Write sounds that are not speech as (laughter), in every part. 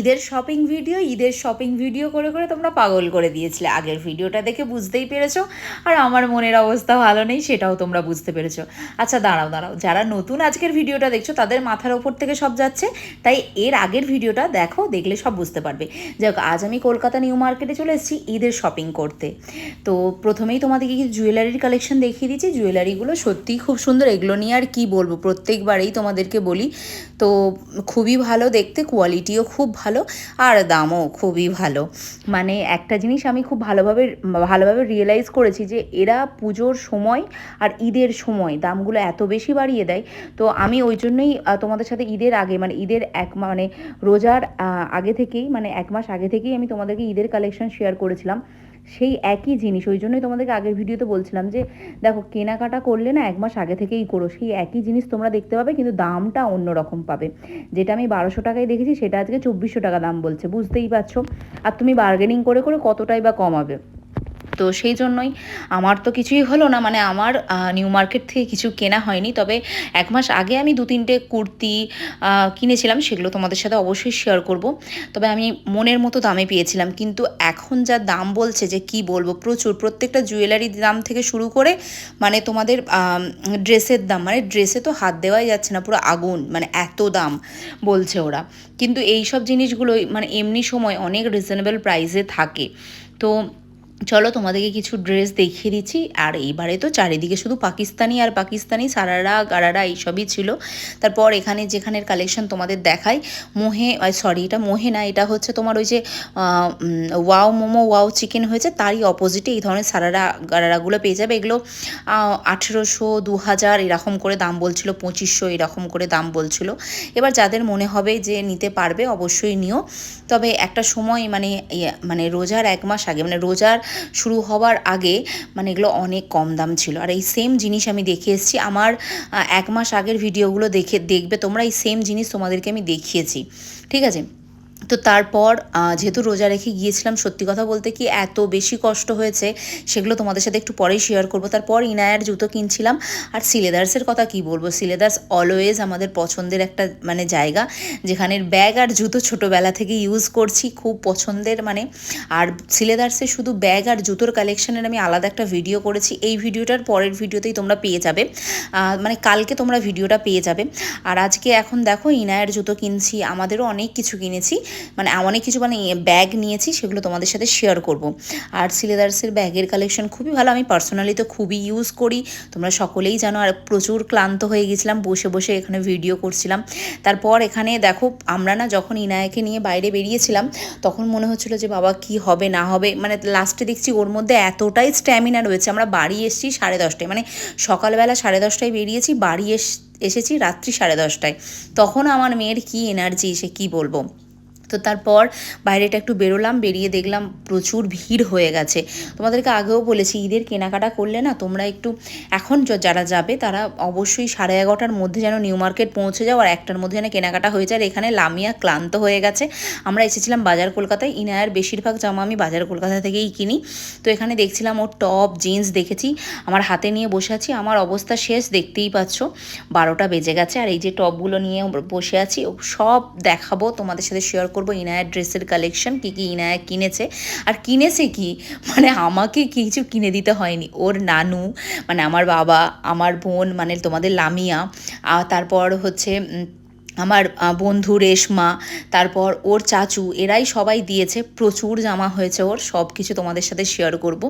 ঈদের shopping video ঈদের shopping video করে করে তোমরা পাগল করে দিয়েছিলে। আগের ভিডিওটা দেখে বুঝতেই পেরেছ। আর আমার মনের অবস্থা ভালো নেই, সেটাও তোমরা বুঝতে পেরেছ। আচ্ছা দাঁড়াও দাঁড়াও। যারা নতুন আজকের ভিডিওটা দেখছ, তাদের মাথার ওপর থেকে সব যাচ্ছে। তাই এর আগের ভিডিওটা দেখো, দেখলে সব বুঝতে পারবে। যাই হোক আজ আমি কলকাতা নিউ মার্কেটে চলে এসেছি ঈদের শপিং করতে। তো প্রথমেই তোমাদেরকে কিছু জুয়েলারির কালেকশন দেখিয়ে দিচ্ছি। জুয়েলারিগুলো সত্যিই খুব সুন্দর। এগুলো নিয়ে আর কী বলব? প্রত্যেকবারেই তোমাদেরকে বলি। তো খুবই ভালো দেখতে কোয়ালিটিও খুব ভালো আর দামও খুবই ভালো। মানে একটা জিনিস আমি খুব ভালোভাবে ভালোভাবে রিয়েলাইজ করেছি যে এরা পুজোর সময় আর ঈদের সময় দামগুলো এত বেশি বাড়িয়ে দেয়। তো আমি ওই জন্যই তোমাদের সাথে ঈদের আগে মানে ঈদের এক মানে রোজার আগে থেকেই মানে এক মাস আগে থেকেই আমি তোমাদেরকে ঈদের কালেকশন শেয়ার করেছিলাম। সেই একই জিনিস, ওই জন্যই তোমাদেরকে আগের ভিডিওতে বলছিলাম যে, দেখো, কেনাকাটা করলে না এক মাস আগে থেকেই করো, সেই একই জিনিস তোমরা দেখতে পাবে, কিন্তু দামটা অন্য রকম পাবে। যেটা আমি বারোশো টাকায় দেখেছি, সেটা আজকে চব্বিশশো টাকা দাম বলছে, বুঝতেই পারছ? আর তুমি বার্গেনিং করে করে কতটাই বা কমাবে? তো সেই জন্যই আমার তো কিছুই হলো না। মানে আমার নিউ মার্কেট থেকে কিছু কেনা হয়নি। তবে এক মাস আগে আমি দু তিনটে কুর্তি কিনেছিলাম, সেগুলো তোমাদের সাথে অবশ্যই শেয়ার করব। তবে আমি মনের মতো দামে পেয়েছিলাম। কিন্তু এখন যা দাম বলছে যে কি বলব, প্রচুর। প্রত্যেকটা জুয়েলারির দাম থেকে শুরু করে মানে তোমাদের ড্রেসের দাম। মানে ড্রেসে তো হাত দেওয়াই যাচ্ছে না, পুরো আগুন। মানে এত দাম বলছে ওরা। কিন্তু এই সব জিনিসগুলোই মানে এমনি সময় অনেক রিজনেবল প্রাইসে থাকে। তো চলো তোমাদেরকে কিছু ড্রেস দেখিয়ে দিচ্ছি। আর এইবারে তো চারিদিকে শুধু পাকিস্তানি আর পাকিস্তানি সারারা গারারা এইসবই ছিল। তারপর এখানে যেখানের কালেকশন তোমাদের দেখাই মোহে সরি এটা মোহে না এটা হচ্ছে তোমার ওই যে ওয়াও মোমো ওয়াও চিকেন হয়েছে তারই অপোজিটে এই ধরনের সারারা গারারাগুলো পেয়ে যাবে। এগুলো আঠেরোশো দু হাজার এরকম করে দাম বলছিল পঁচিশশো এরকম করে দাম বলছিল। এবার যাদের মনে হবে যে নিতে পারবে অবশ্যই নিও। তবে একটা সময় মানে ইয়ে, মানে রোজার এক মাস আগে মানে রোজার শুরু হওয়ার আগে মানে এগুলো অনেক কম দাম ছিল। আর এই সেম জিনিস আমি দেখে এসেছি। আমার এক মাস আগের ভিডিওগুলো দেখে, দেখবে তোমরা এই সেম জিনিস তোমাদেরকে আমি দেখিয়েছি। ঠিক আছে? তো তারপর যেহেতু রোজা রেখে গিয়েছিলাম, সত্যি কথা বলতে কি এত বেশি কষ্ট হয়েছে, সেগুলো তোমাদের সাথে একটু পরেই শেয়ার করব। তারপর ইনায়ার জুতো কিনছিলাম, আর সিলেদার্সের কথা কি বলব? সিলেদার্স অলওয়েজ আমাদের পছন্দের একটা মানে জায়গা, যেখানের ব্যাগ আর জুতো ছোটোবেলা থেকে ইউজ করছি, খুব পছন্দের মানে আর সিলেদার্সে শুধু ব্যাগ আর জুতোর কালেকশনের আমি আলাদা একটা ভিডিও করেছি। এই ভিডিওটার পরের ভিডিওতেই তোমরা পেয়ে যাবে। মানে কালকে তোমরা ভিডিওটা পেয়ে যাবে। আর আজকে এখন দেখো, ইনায়ের জুতো কিনছি, আমাদেরও অনেক কিছু কিনেছি। মানে অনেক কিছু মানে ব্যাগ নিয়েছি, সেগুলো তোমাদের সাথে শেয়ার করব। আর সিলেদার্সের ব্যাগের কালেকশন খুবই ভালো। আমি পার্সোনালি তো খুবই ইউজ করি। তোমরা সকলেই জানো, আর প্রচুর ক্লান্ত হয়ে গেছিলাম। বসে বসে এখানে ভিডিও করছিলাম। তারপর এখানে দেখো, আমরা না যখন ইনায়াকে নিয়ে বাইরে বেরিয়েছিলাম, তখন মনে হচ্ছিল যে, বাবা, কি হবে, না হবে? মানে লাস্টে দেখছি ওর মধ্যে এতটাই স্ট্যামিনা রয়েছে। আমরা বাড়ি এসেছি সাড়ে দশটায়। মানে সকালবেলা সাড়ে দশটায় বেরিয়েছি, বাড়ি এস, এসেছি রাত্রি সাড়ে দশটায়। তখন আমার মেয়ের কি এনার্জি সে কি বলব? তো তারপর বাইরেটা একটু বেরোলাম, বেরিয়ে দেখলাম প্রচুর ভিড় হয়ে গেছে। তোমাদেরকে আগেও বলেছি, ঈদের কেনাকাটা করলে না তোমরা একটু এখন যারা যাবে তারা অবশ্যই সাড়ে এগারোটার মধ্যে যেন নিউ মার্কেট পৌঁছে যাও, আর একটার মধ্যে যেন কেনাকাটা হয়ে যায়। আর এখানে লামিয়া ক্লান্ত হয়ে গেছে। আমরা এসেছিলাম বাজার কলকাতায়। ইনায়ার বেশিরভাগ জামা আমি বাজার কলকাতা থেকেই কিনি। তো এখানে দেখছিলাম ওর টপ, জিন্স দেখেছি। আমার হাতে নিয়ে বসে আছি। আমার অবস্থা শেষ, দেখতেই পাচ্ছ। বারোটা বেজে গেছে। আর এই যে টপগুলো নিয়ে বসে আছি, সব দেখাবো, তোমাদের সাথে শেয়ার করব। ইনায়ার ড্রেসের কালেকশন কী কী ইনায়া কিনেছে। আর কিনেছে কি? মানে আমাকে কিছু কিনে দিতে হয়নি। ওর নানু মানে আমার বাবা, আমার বোন মানে তোমাদের লামিয়া তারপর হচ্ছে আমার বন্ধু রেশমা, তারপর ওর চাচু, এরাই সবাই দিয়েছে। প্রচুর জামা হয়েছে ওর সব কিছু তোমাদের সাথে শেয়ার করব।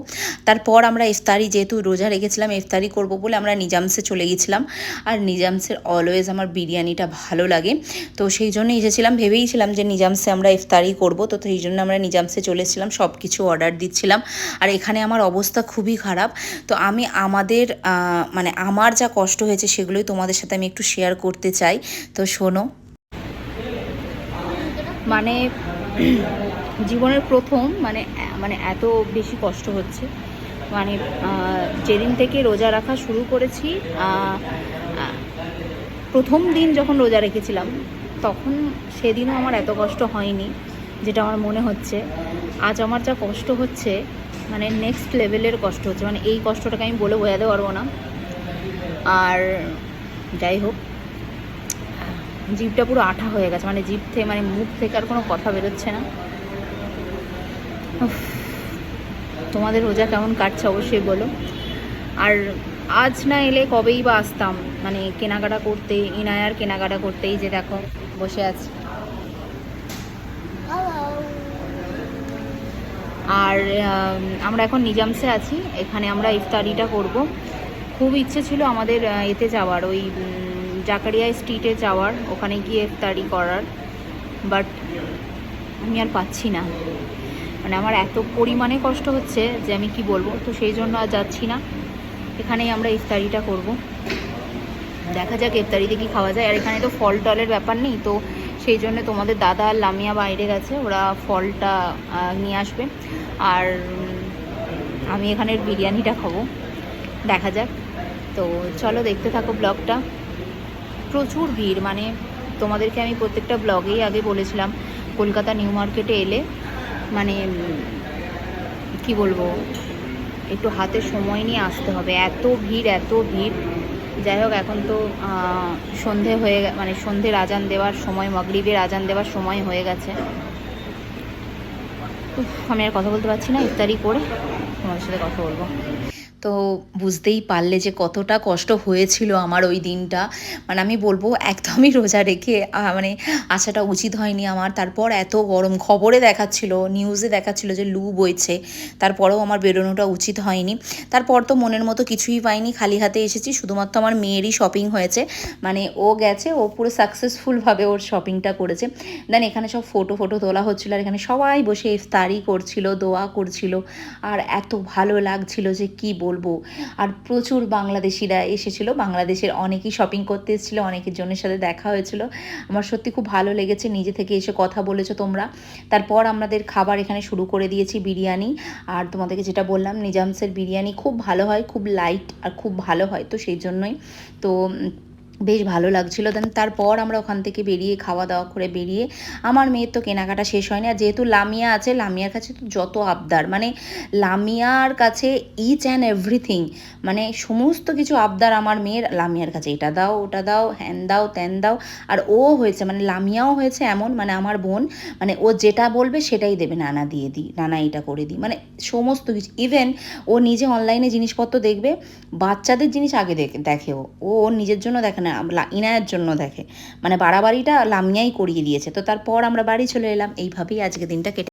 তারপর আমরা ইফতারি, যেহেতু রোজা রেখেছিলাম, ইফতারি করব বলে আমরা নিজামসে চলে গেছিলাম। আর নিজামসের অলওয়েজ আমার বিরিয়ানিটা ভালো লাগে। তো সেই জন্য এসেছিলাম, ভেবেইছিলাম যে নিজামসে আমরা ইফতারি করব। তো সেই জন্য আমরা নিজামসে চলেছিলাম সব কিছু অর্ডার দিচ্ছিলাম। আর এখানে আমার অবস্থা খুবই খারাপ। তো আমি আমাদের মানে আমার যা কষ্ট হয়েছে সেগুলোই তোমাদের সাথে আমি একটু শেয়ার করতে চাই। তো শোনো মানে (clears throat) জীবনের প্রথম মানে মানে এত বেশি কষ্ট হচ্ছে। মানে যেদিন থেকে রোজা রাখা শুরু করেছি প্রথম দিন যখন রোজা রেখেছিলাম, তখন সেদিনও আমার এত কষ্ট হয়নি, যেটা আমার মনে হচ্ছে। আজ আমার যা কষ্ট হচ্ছে মানে নেক্সট লেভেলের কষ্ট হচ্ছে। মানে এই কষ্টটাকে আমি বলে বোঝাতে পারব না। আর যাই হোক জিভটা পুরো আঠা হয়ে গেছে মানে জিভ থেকে মানে মুখ থেকে আর কোনো কথা বেরোচ্ছে না। তোমাদের রোজা কেমন কাটছে অবশ্যই বলো। আর আজ না এলে কবেই বা আসতাম মানে কেনাকাটা করতে, ইনায়ার কেনাকাটা করতেই যে দেখো, বসে আছি। আর আমরা এখন নিজামসে আছি, এখানে আমরা ইফতারিটা করব। খুব ইচ্ছে ছিল আমাদের এতে যাওয়ার, ওই জাকারিয়া স্ট্রিটে যাওয়ার, ওখানে গিয়ে ইফতারি করার বাট আমি আর পাচ্ছি না। মানে আমার এত পরিমাণে কষ্ট হচ্ছে যে আমি কি বলব? তো সেই জন্য আর যাচ্ছি না। এখানেই আমরা ইফতারিটা করব। দেখা যাক ইফতারিতে কি খাওয়া যায়। আর এখানে তো ফল টলের ব্যাপার নেই, তো সেই জন্য তোমাদের দাদা আর লামিয়া বাইরে গেছে। ওরা ফলটা নিয়ে আসবে। আর আমি এখানের বিরিয়ানিটা খাব। দেখা যাক। তো চলো দেখতে থাকো ব্লগটা। প্রচুর ভিড় মানে তোমাদেরকে আমি প্রত্যেকটা ব্লগেই আগে বলেছিলাম, কলকাতা নিউ মার্কেটে এলে মানে কি বলব, একটু হাতে সময় নিয়ে আসতে হবে। এত ভিড় এত ভিড়। যাই হোক, এখন তো সন্ধে হয়ে মানে সন্ধ্যের আজান দেওয়ার সময়, মগরিবের আজান দেওয়ার সময় হয়ে গেছে। আমি আর কথা বলতে পারছি না, ইফতারি করে তোমাদের সাথে কথা বলব। তো বুঝতেই পারলে যে কতটা কষ্ট হয়েছিল আমার ওই দিনটা। মানে আমি বলব, একদমই রোজা রেখে মানে আসাটা উচিত হয়নি আমার। তারপর এত গরম খবরে দেখাচ্ছিল নিউজে দেখাচ্ছিল যে লু বইছে। তারপরেও আমার বেরোনোটা উচিত হয়নি। তারপর তো মনের মতো কিছুই পাইনি, খালি হাতে এসেছি। শুধুমাত্র আমার মেয়েরই শপিং হয়েছে। মানে ও গেছে, ও পুরো সাকসেসফুলভাবে ওর শপিংটা করেছে। দেন এখানে সব ফটো ফটো তোলা হচ্ছিল আর এখানে সবাই বসে ইফতারি করছিল, দোয়া করছিল। আর এত ভালো লাগছিল যে কি বলব। আর প্রচুর বাংলাদেশিরা এসেছিল। বাংলাদেশের অনেকেই শপিং করতে এসেছিল, অনেকের জনের সাথে দেখা হয়েছিল। আমার সত্যি খুব ভালো লেগেছে নিজে থেকে এসে কথা বলেছ তোমরা। তারপর আমাদের খাবার এখানে শুরু করে দিয়েছি বিরিয়ানি। আর তোমাদেরকে যেটা বললাম, নিজামসের বিরিয়ানি খুব ভালো হয়, খুব লাইট আর খুব ভালো হয়, তো সেই জন্যই। তো বেশ ভালো লাগছিল। দেন তারপর আমরা ওখান থেকে বেরিয়ে খাওয়া দাওয়া করে বেরিয়ে, আমার মেয়ের তো কেনাকাটা শেষ হয়নি। আর যেহেতু লামিয়া আছে, লামিয়ার কাছে তো যত আবদার মানে লামিয়ার কাছে ইচ অ্যান্ড এভরিথিং মানে সমস্ত কিছু আবদার আমার মেয়ের, লামিয়ার কাছে। এটা দাও, ওটা দাও হ্যান দাও ত্যান দাও, আর ও হয়েছে মানে লামিয়াও হয়েছে এমন মানে আমার বোন মানে ও যেটা বলবে সেটাই দেবে, নানা দিয়ে দিই নানা এটা করে দিই মানে সমস্ত কিছু। ইভেন ও নিজে অনলাইনে জিনিসপত্র দেখবে, বাচ্চাদের জিনিস আগে দেখে ও ও নিজের জন্য দেখে না লা- ইনায়ের জন্য দেখে। মানে বাড়াবাড়িটা লামিয়াই করিয়ে দিয়েছে। তো তারপর আমরা বাড়ি চলে এলাম। এইভাবেই আজকে দিনটা কেটে